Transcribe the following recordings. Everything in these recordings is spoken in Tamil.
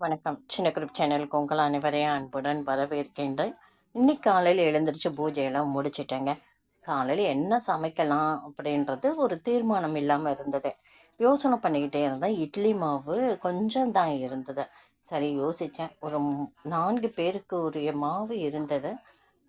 வணக்கம். சின்ன குரூப் சேனலுக்கு உங்கள் அனைவரையும் அன்புடன் வரவேற்கின்றேன். இன்னைக்கு காலையில் எழுந்திரிச்சு பூஜையெல்லாம் முடிச்சிட்டேங்க. காலையில் என்ன சமைக்கலாம் அப்படின்றது ஒரு தீர்மானம் இல்லாமல் இருந்தது. யோசனை பண்ணிக்கிட்டே இருந்தேன். இட்லி மாவு கொஞ்சம் தான் இருந்தது. சரி யோசித்தேன் ஒரு நான்கு பேருக்கு உரிய மாவு இருந்தது.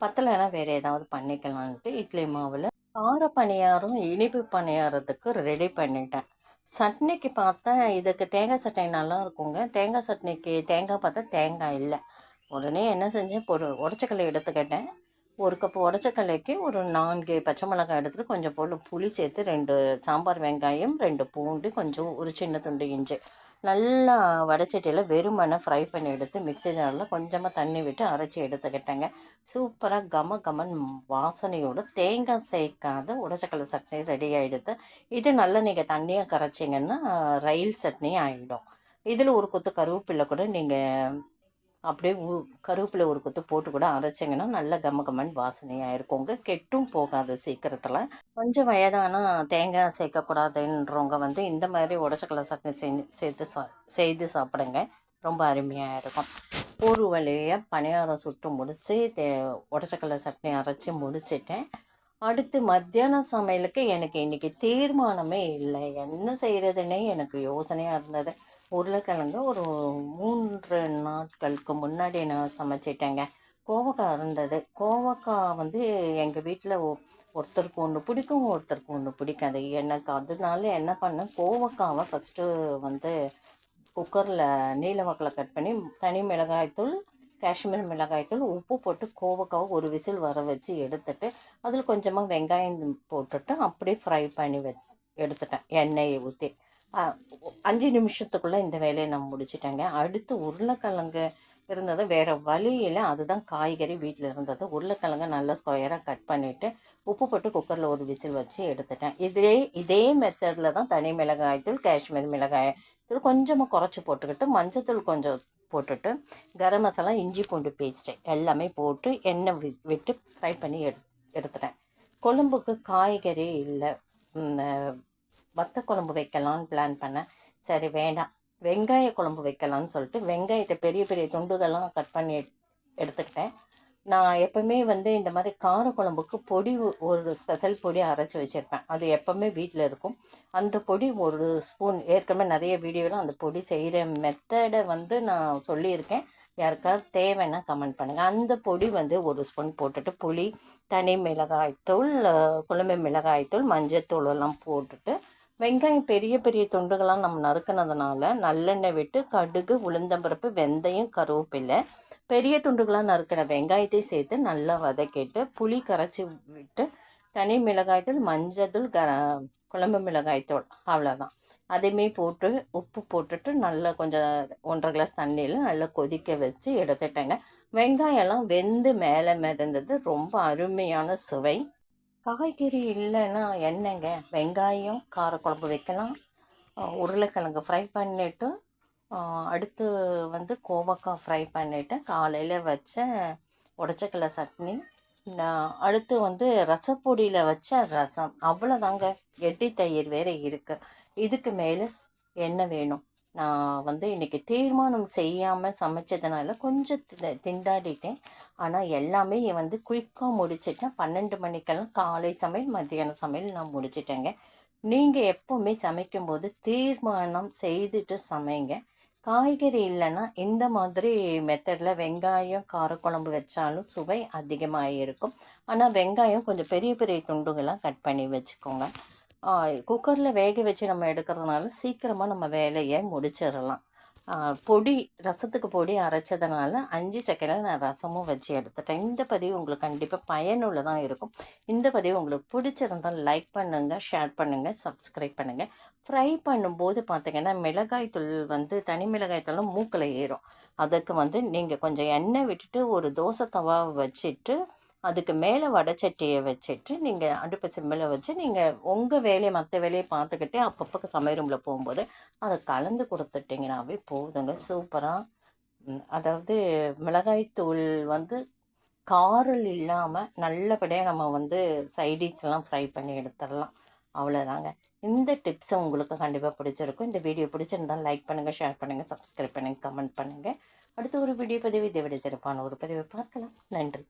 பத்தலைன்னா வேறு ஏதாவது பண்ணிக்கலான்ட்டு இட்லி மாவில் கார பணியாரம் இனிப்பு பணியாரத்துக்கு ரெடி பண்ணிட்டேன். சட்னிக்கு பார்த்தா இதுக்கு தேங்காய் சட்னி நல்லா இருக்குங்க தேங்காய் சட்னிக்கு தேங்காய் பார்த்தா தேங்காய் இல்லை. உடனே என்ன செஞ்சேன் பொரு உடச்சக்கல்லை எடுத்துக்கிட்டேன் ஒரு கப்பு உடச்சக்கல்லைக்கு ஒரு நான்கு பச்சை மிளகாய் எடுத்துகிட்டு கொஞ்சம் போல் புளி சேர்த்து ரெண்டு சாம்பார் வெங்காயம் ரெண்டு பூண்டு கொஞ்சம் ஒரு சின்ன துண்டு இஞ்சி. நல்லா வடச்சட்டியில் வெறுமனை ஃப்ரை பண்ணி எடுத்து மிக்ஸி ஜாரில் கொஞ்சமாக தண்ணி விட்டு அரைச்சி எடுத்துக்கிட்டேங்க. சூப்பராக கம கமன் வாசனையோடு தேங்காய் சேர்க்காத உடச்சக்கல்லை சட்னி ரெடி ஆகிடுது இது நல்லா நீங்கள் தண்ணியாக கரைச்சிங்கன்னா ரயில் சட்னி ஆகிடும் இதில் ஒரு கொத்து கருவேப்பிலை கூட நீங்கள் அப்படியே ஊ கருவேப்பிலை ஒரு கொத்து போட்டு கூட அரைச்சிங்கன்னா நல்ல கம கமன் வாசனையாக இருக்குங்க கெட்டும் போகாது சீக்கிரத்தில். கொஞ்சம் வயதான தேங்காய் சேர்க்கக்கூடாதுன்றவங்க வந்து இந்த மாதிரி உடச்சக்கலை சட்னி செஞ்சு சேர்த்து சா செய்து சாப்பிடுங்க. ரொம்ப அருமையாக இருக்கும். ஒரு வழியாக பணியாரம் சுட்டு முடித்து தே உடச்சக்கலை சட்னி அரைச்சி முடிச்சிட்டேன். அடுத்து மத்தியான சமையலுக்கு எனக்கு இன்றைக்கி தீர்மானமே இல்லை. என்ன செய்கிறதுனே எனக்கு யோசனையாக இருந்தது. உருளைக்கிழங்கு ஒரு மூன்று நாட்களுக்கு முன்னாடி நான் சமைச்சிட்டேங்க. கோவக்காய் இருந்தது. கோவக்காய் வந்து எங்கள் வீட்டில் ஒருத்தருக்கு ஒன்று பிடிக்கும் ஒருத்தருக்கு ஒன்று பிடிக்காது. எனக்கு அதனால என்ன பண்ணேன் கோவக்காவை ஃபஸ்ட்டு வந்து குக்கரில் நீல வாக்கில் கட் பண்ணி தனி மிளகாய்த்தூள் காஷ்மீர் மிளகாய்த்தூள் உப்பு போட்டு கோவக்காவை ஒரு விசில் வர வச்சு எடுத்துட்டு அதில் கொஞ்சமாக வெங்காயம் போட்டுட்டு அப்படியே ஃப்ரை பண்ணி வ எடுத்துட்டேன். எண்ணெயை ஊற்றி அஞ்சு நிமிஷத்துக்குள்ளே இந்த வேலையை நான் முடிச்சிட்டேங்க. அடுத்து உருளைக்கிழங்கு இருந்தது வேறு வழியில் அதுதான் காய்கறி வீட்டில் இருந்தது. உருளைக்கிழங்கு நல்லா ஸ்கொயராக கட் பண்ணிவிட்டு உப்பு போட்டு குக்கரில் ஒரு விசில் வச்சு எடுத்துட்டேன். இதே இதே மெத்தடில் தான் தனி மிளகாய்த்தூள் காஷ்மீர் மிளகாய் தூள் கொஞ்சமாக குறைச்சி போட்டுக்கிட்டு மஞ்சத்தூள் கொஞ்சம் போட்டுட்டு கரம் மசாலா இஞ்சி பூண்டு பேஸ்ட்டு எல்லாமே போட்டு எண்ணெய் வி விட்டு ஃப்ரை பண்ணி எடு எடுத்துட்டேன். கொழம்புக்கு காய்கறி இல்லை. வத்த குழம்பு வைக்கலான்னு பிளான் பண்ணேன். சரி வேண்டாம். வெங்காய குழம்பு வைக்கலான்னு சொல்லிட்டு வெங்காயத்தை பெரிய பெரிய துண்டுகள்லாம் கட் பண்ணி எடுத்துக்கிட்டேன். நான் எப்போவுமே வந்து இந்த மாதிரி கார குழம்புக்கு பொடி ஒரு ஸ்பெஷல் பொடி அரைச்சி வச்சுருப்பேன். அது எப்போவுமே வீட்டில் இருக்கும். அந்த பொடி ஒரு ஸ்பூன் ஏற்கனவே நிறைய வீடியோவில் அந்த பொடி செய்கிற மெத்தடை வந்து நான் சொல்லியிருக்கேன். யாருக்காவது தேவைன்னா கமெண்ட் பண்ணுங்கள் அந்த பொடி வந்து ஒரு ஸ்பூன் போட்டுட்டு புளி தனி மிளகாய்த்தூள் குழம்பு மிளகாய்த்தூள் மஞ்சத்தூள் எல்லாம் போட்டுட்டு வெங்காயம் பெரிய பெரிய துண்டுகளாக நம்ம நறுக்குனதுனால நல்லெண்ணெய் விட்டு கடுகு உளுந்தம்பருப்பு வெந்தயம் கருவேப்பிலை பெரிய துண்டுகளாக நறுக்கின வெங்காயத்தை சேர்த்து நல்லா வதக்கிட்டு புளி கரைச்சி விட்டு தனி மிளகாய்த்தூள் மஞ்சத்தூள் கர குழம்பு மிளகாய்த்தூள் அவ்வளோதான் அதையுமே போட்டு உப்பு போட்டுட்டு நல்லா கொஞ்சம் ஒன்றரை கிளாஸ் தண்ணியில் நல்லா கொதிக்க வச்சு எடுத்துட்டேங்க. வெங்காயம்லாம் வெந்து மேலே மிதந்தது. ரொம்ப அருமையான சுவை. காய்கறி இல்லைன்னா என்னங்க வெங்காயம் காரக்குழம்பு வைக்கலாம். உருளைக்கிழங்கு ஃப்ரை பண்ணிவிட்டு அடுத்து வந்து கோவக்காய் ஃப்ரை பண்ணிவிட்டு காலையில் வச்ச உடச்சக்கல்ல சட்னி. அடுத்து வந்து ரசப்பொடியில் வச்ச ரசம். அவ்வளோதாங்க எட்டி தயிர் வேறு இருக்குது இதுக்கு மேலே என்ன வேணும். நான் வந்து இன்றைக்கி தீர்மானம் செய்யாமல் சமைச்சதுனால கொஞ்சம் தி- திண்டாடிட்டேன். ஆனால் எல்லாமே வந்து குயிக்காக முடிச்சிட்டேன். பன்னெண்டு மணிக்கெல்லாம் காலை சமையல் மத்தியான சமையல் நான் முடிச்சிட்டேங்க. நீங்கள் எப்போவுமே சமைக்கும்போது தீர்மானம் செய்துட்டு சமைங்க. காய்கறி இல்லைன்னா இந்த மாதிரி மெத்தடில் வெங்காயம் காரக்குழம்பு வச்சாலும் சுவை அதிகமாக இருக்கும் ஆனால் வெங்காயம் கொஞ்சம் பெரிய பெரிய துண்டுகளாக கட் பண்ணி வச்சுக்கோங்க. குக்கரில் வேக வச்சு நம்ம எடுக்கிறதுனால சீக்கிரமாக நம்ம வேலையை முடிச்சிடலாம். பொடி ரசத்துக்கு பொடி அரைச்சதுனால அஞ்சு செகண்டில் நான் ரசமும் வச்சு எடுத்துட்டேன். இந்த பதிவு உங்களுக்கு கண்டிப்பாக பயனுள்ளதாக இருக்கும். இந்த பதிவு உங்களுக்கு பிடிச்சிருந்தால் லைக் பண்ணுங்கள் ஷேர் பண்ணுங்கள் சப்ஸ்கிரைப் பண்ணுங்கள் ஃப்ரை பண்ணும்போது பார்த்திங்கன்னா மிளகாய் தூள் வந்து தனி மிளகாய் தூளும் மூக்கில் ஏறும். அதுக்கு வந்து நீங்கள் கொஞ்சம் எண்ணெய் விட்டுட்டு ஒரு தோசை தவா வச்சுட்டு அதுக்கு மேலே வடைச்சட்டியை வச்சுட்டு நீங்கள் அடுப்பு சிம்மில் வச்சு நீங்கள் உங்கள் வேலையை மற்ற வேலையை பார்த்துக்கிட்டே அப்பப்போ சமையல் ரூமில் போகும்போது அதை கலந்து கொடுத்துட்டிங்கனாவே போதுங்க. சூப்பராக அதாவது மிளகாய்த்தூள் வந்து காரல் இல்லாமல் நல்லபடியாக நம்ம வந்து சைடிஷ்லாம் ஃப்ரை பண்ணி எடுத்துடலாம். அவ்வளோதாங்க இந்த டிப்ஸை உங்களுக்கு கண்டிப்பாக பிடிச்சிருக்கும். இந்த வீடியோ பிடிச்சிருந்தால் லைக் பண்ணுங்கள் ஷேர் பண்ணுங்கள் சப்ஸ்கிரைப் பண்ணுங்கள் கமெண்ட் பண்ணுங்கள் அடுத்து ஒரு வீடியோ பதிவு இதை விட சிறப்பான ஒரு பதிவை பார்க்கலாம். நன்றி.